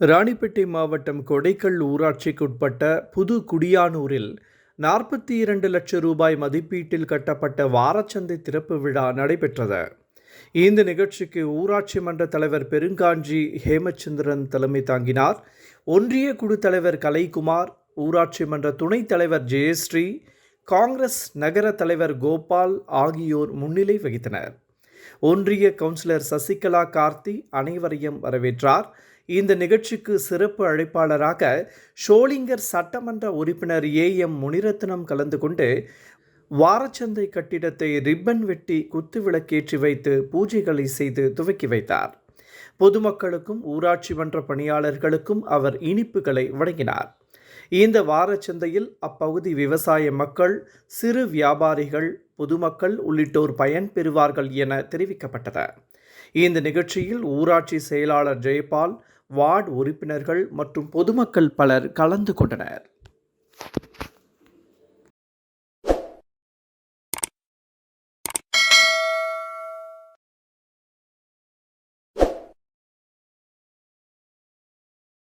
ராணிப்பேட்டை மாவட்டம் கொடைக்கல் ஊராட்சிக்குட்பட்ட புது குடியானூரில் நாற்பத்தி இரண்டு லட்சம் ரூபாய் மதிப்பீட்டில் கட்டப்பட்ட வாரச்சந்தை திறப்பு விழா நடைபெற்றது. இந்த நிகழ்ச்சிக்கு ஊராட்சி மன்ற தலைவர் பெருங்காஞ்சி ஹேமச்சந்திரன் தலைமை தாங்கினார். ஒன்றிய குழு தலைவர் கலைக்குமார் ஊராட்சி மன்ற துணைத் தலைவர் ஜெயஸ்ரீ காங்கிரஸ் நகர தலைவர் கோபால் ஆகியோர் முன்னிலை வகித்தனர். ஒன்றிய கவுன்சிலர் சசிகலா கார்த்தி அனைவரையும் வரவேற்றார். இந்த நிகழ்ச்சிக்கு சிறப்பு அழைப்பாளராக ஷோலிங்கர் சட்டமன்ற உறுப்பினர் ஏ எம் முனிரத்னம் கலந்து கொண்டு வாரச்சந்தை கட்டிடத்தை ரிப்பன் வெட்டி குத்து விளக்கேற்றி வைத்து பூஜைகளை செய்து துவக்கி வைத்தார். பொதுமக்களுக்கும் ஊராட்சி மன்ற பணியாளர்களுக்கும் அவர் இனிப்புகளை வழங்கினார். இந்த வாரச்சந்தையில் அப்பகுதி விவசாய மக்கள் சிறு வியாபாரிகள் பொதுமக்கள் உள்ளிட்டோர் பயன்பெறுவார்கள் என தெரிவிக்கப்பட்டது. இந்த நிகழ்ச்சியில் ஊராட்சி செயலாளர் ஜெயபால் வார்டு உறுப்பினர்கள் மற்றும் பொதுமக்கள் பலர் கலந்து கொண்டனர்.